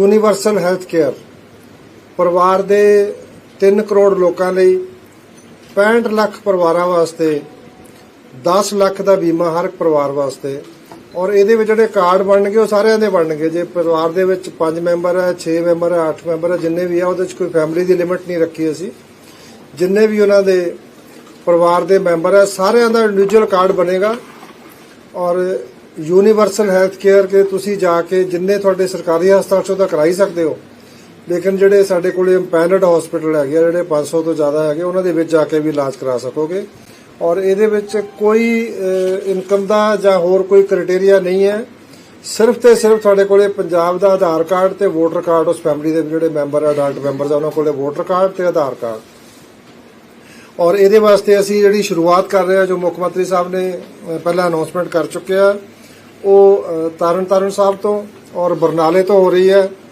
Universal health care ਪਰਿਵਾਰ ਦੇ 3 ਕਰੋੜ ਲੋਕਾਂ ਲਈ 65 ਲੱਖ ਪਰਿਵਾਰਾਂ ਵਾਸਤੇ 10 ਲੱਖ ਦਾ ਬੀਮਾ ਹਰ ਇੱਕ ਪਰਿਵਾਰ ਵਾਸਤੇ। ਔਰ ਇਹਦੇ ਵਿੱਚ ਜਿਹੜੇ ਕਾਰਡ ਬਣਨਗੇ, ਉਹ ਸਾਰਿਆਂ ਦੇ ਬਣਨਗੇ। ਜੇ ਪਰਿਵਾਰ ਦੇ ਵਿੱਚ 5 ਮੈਂਬਰ ਹੈ 6 ਮੈਂਬਰ ਹੈ 8 ਮੈਂਬਰ ਹੈ, ਜਿੰਨੇ ਵੀ ਆ, ਉਹਦੇ ਵਿੱਚ ਕੋਈ ਫੈਮਿਲੀ ਦੀ ਲਿਮਿਟ ਨਹੀਂ ਰੱਖੀ ਅਸੀਂ। ਜਿੰਨੇ ਵੀ ਉਹਨਾਂ ਦੇ ਪਰਿਵਾਰ ਦੇ ਮੈਂਬਰ ਹੈ, ਸਾਰਿਆਂ ਦਾ ਇੰਡੀਵਿਜੂਅਲ ਕਾਰਡ ਬਣੇਗਾ। ਔਰ ਯੂਨੀਵਰਸਲ ਹੈਲਥ ਕੇਅਰ ਕੇ ਤੁਸੀਂ ਜਾ ਕੇ ਜਿੰਨੇ ਤੁਹਾਡੇ ਸਰਕਾਰੀ ਹਸਪਤਾਲ ਚੋਂ ਤਾਂ ਕਰਾਈ ਸਕਦੇ ਹੋ। ਲੇਕਿਨ ਜਿਹੜੇ ਸਾਡੇ ਕੋਲੇ ਇੰਪੈਨਡ ਹਸਪੀਟਲ ਹੈਗੇ ਆ, ਜਿਹੜੇ 500 ਤੋਂ ਜ਼ਿਆਦਾ ਹੈਗੇ ਉਹਨਾਂ ਦੇ ਵਿੱਚ ਜਾ ਕੇ ਵੀ ਇਲਾਜ ਕਰਾ ਸਕੋਗੇ। ਔਰ ਇਹਦੇ ਵਿੱਚ ਕੋਈ ਇਨਕਮ ਦਾ ਜਾਂ ਹੋਰ ਕੋਈ ਕ੍ਰਾਈਟੇਰੀਆ ਨਹੀਂ ਹੈ। ਸਿਰਫ ਤੇ ਸਿਰਫ ਤੁਹਾਡੇ ਕੋਲੇ ਪੰਜਾਬ ਦਾ ਆਧਾਰ ਕਾਰਡ ਤੇ ਵੋਟਰ ਕਾਰਡ ਉਸ ਫੈਮਿਲੀ ਦੇ ਜਿਹੜੇ ਮੈਂਬਰ ਅਡਲਟ ਮੈਂਬਰਸ ਆ ਉਹਨਾਂ ਕੋਲੇ ਵੋਟਰ ਕਾਰਡ ਤੇ ਆਧਾਰ ਕਾਰਡ। ਔਰ ਇਹਦੇ ਵਾਸਤੇ ਅਸੀਂ ਜਿਹੜੀ ਸ਼ੁਰੂਆਤ ਕਰ ਰਹੇ ਹਾਂ ਜੋ ਮੁੱਖ ਮੰਤਰੀ ਸਾਹਿਬ ਨੇ ਪਹਿਲਾਂ ਅਨਾਉਂਸਮੈਂਟ ਕਰ ਚੁੱਕੇ ਆ ਉਹ ਅ, ਤਾਰਨ ਸਾਹਿਬ ਤੋਂ ਔਰ ਬਰਨਾਲੇ ਤੋਂ ਹੋ ਰਹੀ ਹੈ।